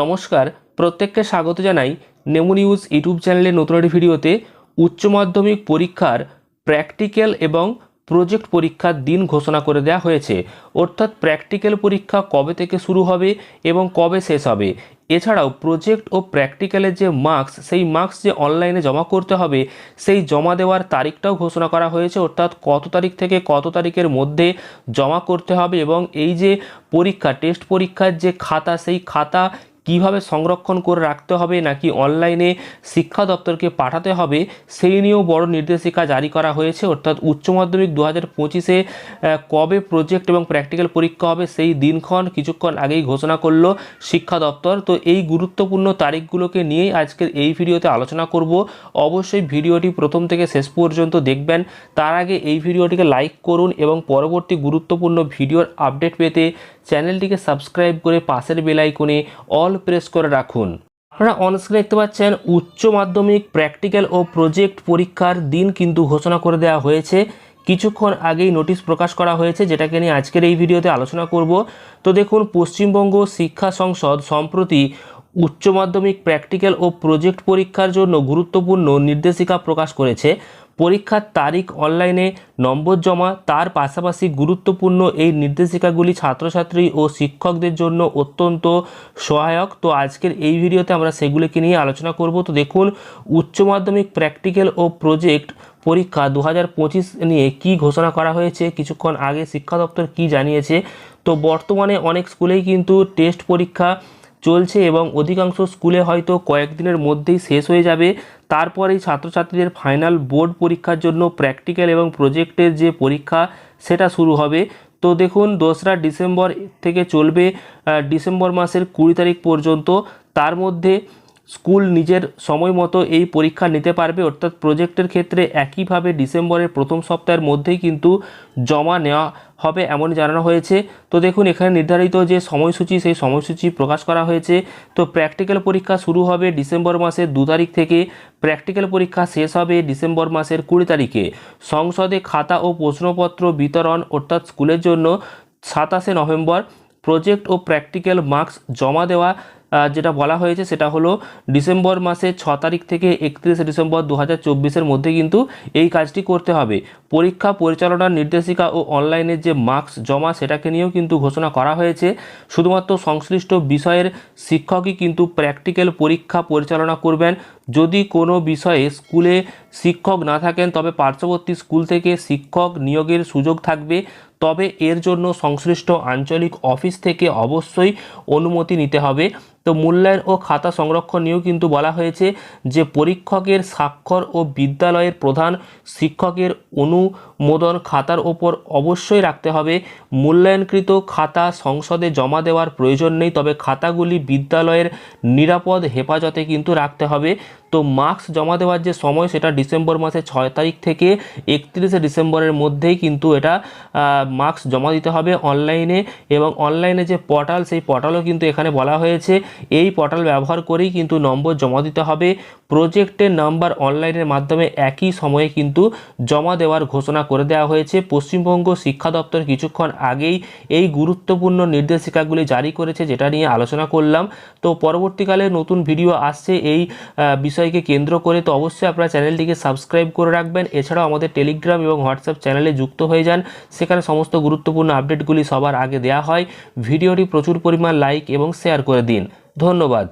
নমস্কার, প্রত্যেককে স্বাগত জানাই নেমু নিউজ ইউটিউব চ্যানেলের নতুন একটি ভিডিওতে উচ্চ মাধ্যমিক পরীক্ষার প্র্যাকটিক্যাল এবং প্রজেক্ট পরীক্ষার দিন ঘোষণা করে দেওয়া হয়েছে। অর্থাৎ প্র্যাকটিক্যাল পরীক্ষা কবে থেকে শুরু হবে এবং কবে শেষ হবে? এছাড়াও প্রজেক্ট ও প্র্যাকটিক্যালের যে মার্কস, সেই মার্কস যে অনলাইনে জমা করতে হবে, সেই জমা দেওয়ার তারিখটাও ঘোষণা করা হয়েছে। অর্থাৎ কত তারিখ থেকে কত তারিখের মধ্যে জমা করতে হবে এবং এই যে পরীক্ষা, টেস্ট পরীক্ষার যে খাতা, সেই খাতা কীভাবে সংরক্ষণ করে রাখতে হবে নাকি অনলাইনে শিক্ষা দপ্তরকে পাঠাতে হবে, সেই নিয়েও বড় নির্দেশিকা জারি করা হয়েছে। অর্থাৎ উচ্চ মাধ্যমিক দু হাজার পঁচিশে কবে প্রজেক্ট এবং প্র্যাকটিক্যাল পরীক্ষা হবে সেই দিনক্ষণ কিছুক্ষণ আগেই ঘোষণা করল শিক্ষা দপ্তর। তো এই গুরুত্বপূর্ণ তারিখগুলোকে নিয়েই আজকের এই ভিডিওতে আলোচনা করব। অবশ্যই ভিডিওটি প্রথম থেকে শেষ পর্যন্ত দেখবেন। তার আগে এই ভিডিওটিকে লাইক করুন এবং পরবর্তী গুরুত্বপূর্ণ ভিডিওর আপডেট পেতে চ্যানেলটিকে সাবস্ক্রাইব করে পাশের বেল আইকনে অল প্রেস করে রাখুন। আপনারা অনস্ক্রিনে দেখতে পাচ্ছেন, উচ্চ মাধ্যমিক প্র্যাকটিক্যাল ও প্রজেক্ট পরীক্ষার দিন কিন্তু ঘোষণা করে দেওয়া হয়েছে। কিছুক্ষণ আগেই নোটিশ প্রকাশ করা হয়েছে, যেটাকে নিয়ে আজকের এই ভিডিওতে আলোচনা করব। তো দেখুন, পশ্চিমবঙ্গ শিক্ষা সংসদ সম্প্রতি উচ্চ মাধ্যমিক প্র্যাকটিক্যাল ও প্রজেক্ট পরীক্ষার জন্য গুরুত্বপূর্ণ নির্দেশিকা প্রকাশ করেছে। পরীক্ষার তারিখ অনলাইনে নম্বর জমা। তার পাশাপাশি গুরুত্বপূর্ণ এই নির্দেশিকাগুলি ছাত্রছাত্রী ও শিক্ষকদের জন্য অত্যন্ত সহায়ক। তো আজকের এই ভিডিওতে আমরা সেগুলিকে নিয়ে আলোচনা করব। তো দেখুন, উচ্চ মাধ্যমিক প্র্যাকটিক্যাল ও প্রজেক্ট পরীক্ষা দু হাজার পঁচিশ নিয়ে কি ঘোষণা করা হয়েছে, কিছুক্ষণ আগে শিক্ষা দপ্তর কি জানিয়েছে। তো বর্তমানে অনেক স্কুলেই কিন্তু টেস্ট পরীক্ষা চলছে এবং অধিকাংশ স্কুলে হয়তো কয়েকদিনের মধ্যেই শেষ হয়ে যাবে। তারপরেই ছাত্রছাত্রীদের ফাইনাল বোর্ড পরীক্ষার জন্য প্র্যাকটিক্যাল এবং প্রজেক্টের যে পরীক্ষা, সেটা শুরু হবে। তো দেখুন, দোসরা ডিসেম্বর থেকে চলবে ডিসেম্বর মাসের কুড়ি তারিখ পর্যন্ত। তার মধ্যে স্কুল নিজের সময় মতো এই পরীক্ষা নিতে পারবে, অর্থাৎ প্রজেক্টের ক্ষেত্রে একইভাবে ডিসেম্বরের প্রথম সপ্তাহের মধ্যেই কিন্তু জমা নেওয়া হবে এমন জানানো হয়েছে। তো দেখুন, এখানে নির্ধারিত যে সময়সূচি, সেই সময়সূচি প্রকাশ করা হয়েছে। তো প্র্যাকটিক্যাল পরীক্ষা শুরু হবে ডিসেম্বর মাসের দু তারিখ থেকে। প্র্যাকটিক্যাল পরীক্ষা শেষ হবে ডিসেম্বর মাসের কুড়ি তারিখে। সংসদে খাতা ও প্রশ্নপত্র বিতরণ, অর্থাৎ স্কুলের জন্য সাতাশে নভেম্বর, প্রজেক্ট ও প্র্যাকটিক্যাল মার্কস জমা দেওয়া যেটা বলা হয়েছে সেটা হলো ডিসেম্বর মাসে ছ তারিখ থেকে একত্রিশে ডিসেম্বর দু হাজার মধ্যে কিন্তু এই কাজটি করতে হবে। পরীক্ষা, পরিচালনার নির্দেশিকা ও অনলাইনের যে মার্কস জমা সেটাকে নিয়েও কিন্তু ঘোষণা করা হয়েছে। শুধুমাত্র সংশ্লিষ্ট বিষয়ের শিক্ষকই কিন্তু প্র্যাকটিক্যাল পরীক্ষা পরিচালনা করবেন। যদি কোনো বিষয়ে স্কুলে শিক্ষক না থাকেন, তবে পার্শ্ববর্তী স্কুল থেকে শিক্ষক নিয়োগের সুযোগ থাকবে। তবে এর জন্য সংশ্লিষ্ট আঞ্চলিক অফিস থেকে অবশ্যই অনুমতি নিতে হবে। তো মূল্যায়ন ও খাতা সংরক্ষণ নিয়েও কিন্তু বলা হয়েছে যে, পরীক্ষকের স্বাক্ষর ও বিদ্যালয়ের প্রধান শিক্ষকের অনুমোদন খাতার ওপর অবশ্যই রাখতে হবে। মূল্যায়নকৃত খাতা সংসদে জমা দেওয়ার প্রয়োজন নেই, তবে খাতাগুলি বিদ্যালয়ের নিরাপদ হেফাজতে কিন্তু রাখতে হবে। তো মার্কস জমা দেওয়ার যে সময় সেটা ডিসেম্বর মাসের ছয় তারিখ থেকে একত্রিশে ডিসেম্বরের মধ্যেই কিন্তু এটা মার্কস জমা দিতে হবে অনলাইনে এবং অনলাইনে যে পোর্টাল সেই পোর্টালও কিন্তু এখানে বলা হয়েছে। এই পোর্টাল ব্যবহার করেই কিন্তু নম্বর জমা দিতে হবে। প্রজেক্টের নাম্বার অনলাইনের মাধ্যমে একই সময়ে কিন্তু জমা দেওয়ার ঘোষণা করে দেওয়া হয়েছে। পশ্চিমবঙ্গ শিক্ষা দপ্তর কিছুক্ষণ আগেই এই গুরুত্বপূর্ণ নির্দেশিকাগুলি জারি করেছে যেটা নিয়ে আলোচনা করলাম। তো পরবর্তীকালে নতুন ভিডিও আসছে। এই আহ, বিষয়কে কেন্দ্র করে তো অবশ্যই আপনারা চ্যানেলটিকে সাবস্ক্রাইব করে রাখবেন। এছাড়াও আমাদের টেলিগ্রাম এবং হোয়াটসঅ্যাপ চ্যানেলে যুক্ত হয়ে যান। সেখানে সমস্ত গুরুত্বপূর্ণ আপডেটগুলি সবার আগে দেওয়া হয়। ভিডিওটি প্রচুর পরিমাণ লাইক এবং শেয়ার করে দিন। ধন্যবাদ।